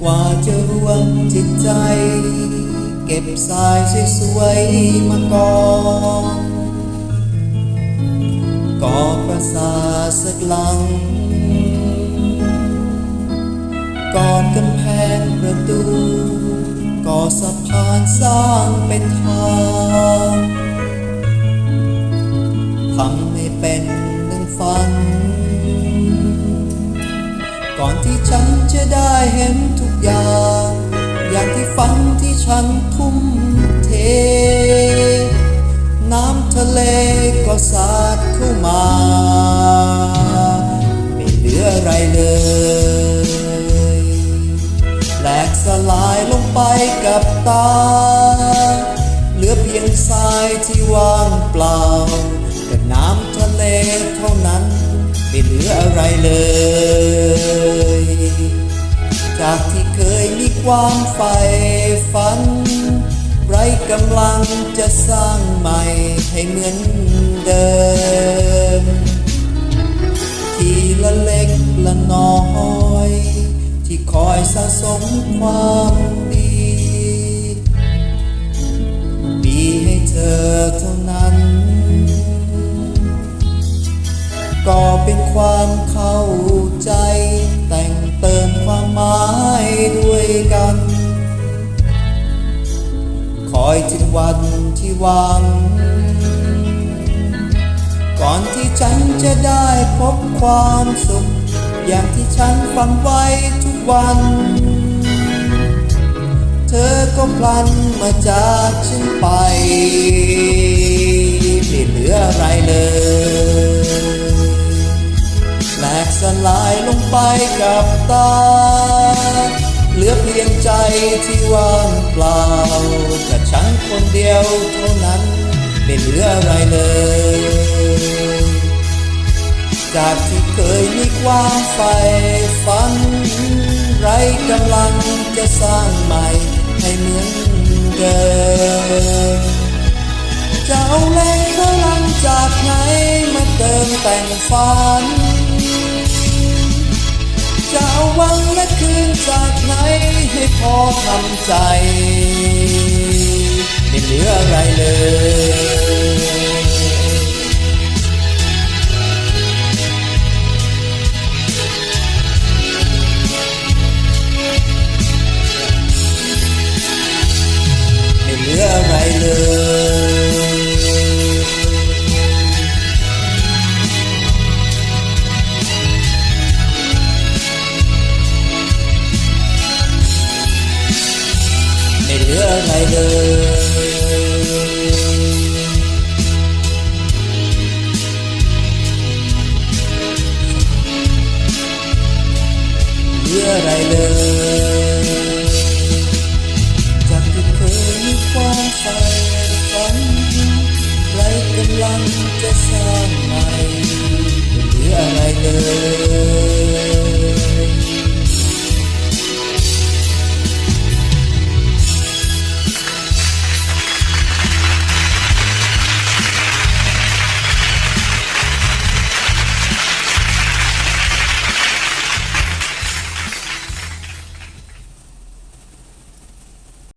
กว่าจะรวมจิตใจ เก็บสายสวยๆมากองก่อประสาทสักหลังก่อดกำแพงประตูก่อสะพานสร้างเป็นทางทำให้เป็นหนึ่งฝัน ก่อนที่ฉันจะได้เห็นทุกอย่าง อย่างที่ฝันที่ฉันทุ่มเท น้ำทะเลก็สาดเข้ามา ไม่เหลืออะไรเลยแหลกสลายลงไปกับตา เหลือเพียงทรายที่ว่างเปล่ากับน้ำทะเลเท่านั้น ไม่เหลืออะไรเลย ความใฝ่ฝัน ไรกำลังจะสร้างใหม่ให้เหมือนเดิม ทีละเล็กละน้อย ที่คอยสะสมความดี มีให้เธอเท่านั้น ก็เป็นความเข้าใจแต่งเติมความหมายด้วย กัน คอยถึงวันที่หวัง ก่อนที่ฉันจะได้พบความสุข อย่างที่ฉันฝันไว้ทุกวัน เธอก็พลันมาจากฉันไปไม่เหลืออะไรเลยแหลกสลายลงไปกับตา เหลือเพียงใจที่ว่างเปล่าแต่ฉันคนเดียวเท่านั้นไม่เหลืออะไรเลย จากที่เคยมีความใฝ่ฝัน ไรกำลังจะสร้างใหม่ให้เหมือนเดิมจะเอาแรงพลังจากไหนมาเติมแต่งฝัน จะเอาวันและคืนจากไหนให้พอทำใจ ไม่เหลืออะไรเลย giữa ngày đời. Giữa ngày đời. Chẳng kịp khơi qua phải phóng lấy cơn lăn cho sang ngày